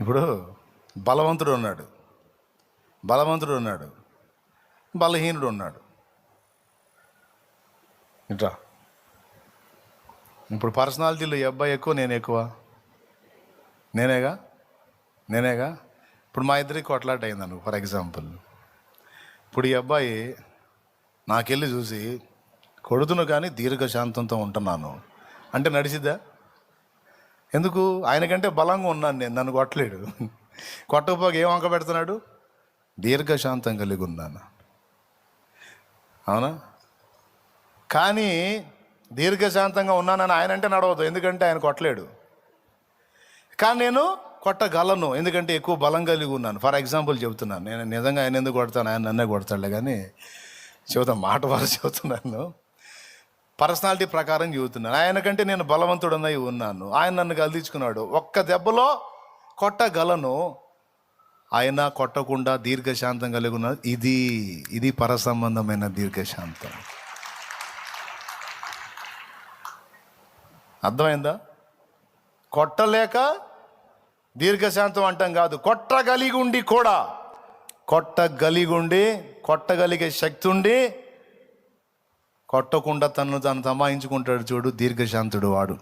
ఇప్పుడు బలవంతుడు ఉన్నాడు. బలవంతుడు ఉన్నాడు. బలహీనుడు ఉన్నాడు. ఇట్రా. ఇప్పుడు పర్సనాలిటీలో ఈ అబ్బాయి ఎక్కువ నేను ఎక్కువ? నేనేగా? నేనేగా? ఇప్పుడు మా ఇద్దరికి కొట్లాట అయిందను ఫర్ ఎగ్జాంపుల్. ఇప్పుడు ఈ అబ్బాయి నాకెళ్ళి చూసి కొడుతును కానీ దీర్ఘశాంతంతో ఉంటున్నాను. అంటే నడిచిద్దా? ఎందుకు? ఆయనకంటే బలంగా ఉన్నాను నేను నన్ను కొట్టలేడు. కొట్టకపోగా ఏం వంక పెడుతున్నాడు? దీర్ఘశాంతం కలిగి ఉన్నాను. అవునా? కానీ దీర్ఘశాంతంగా ఉన్నానని ఆయన అంటే నడవదు ఎందుకంటే ఆయన కొట్టలేడు. కానీ నేను కొట్టగలను ఎందుకంటే ఎక్కువ బలం కలిగి ఉన్నాను. ఫర్ ఎగ్జాంపుల్ చెబుతున్నాను నేను నిజంగా ఆయన ఎందుకు కొడతాను? ఆయన నన్నే కొడతాడులే కానీ చెబుతాను మాట వారు చెబుతున్నాను. పర్సనాలిటీ ప్రకారం చెబుతున్నాను. ఆయనకంటే నేను బలవంతుడనై ఉన్నాను. ఆయన నన్ను గల్దించుకున్నాడు ఒక్క దెబ్బలో కొట్టగలను. ఆయన కొట్టకుండా దీర్ఘశాంతం కలిగి ఉన్నాడు. ఇది ఇది పరసంబంధమైన దీర్ఘశాంతం. అర్థమైందా? కొట్టలేక దీర్ఘశాంతం అంటాం కాదు. కొట్టగలిగుండి కూడా. కొట్టగలిగుండి కొట్టగలిగే శక్తి ఉండి కొట్టకుండా తను తాను తమాయించుకుంటాడు చూడు దీర్ఘశాంతుడు వాడు.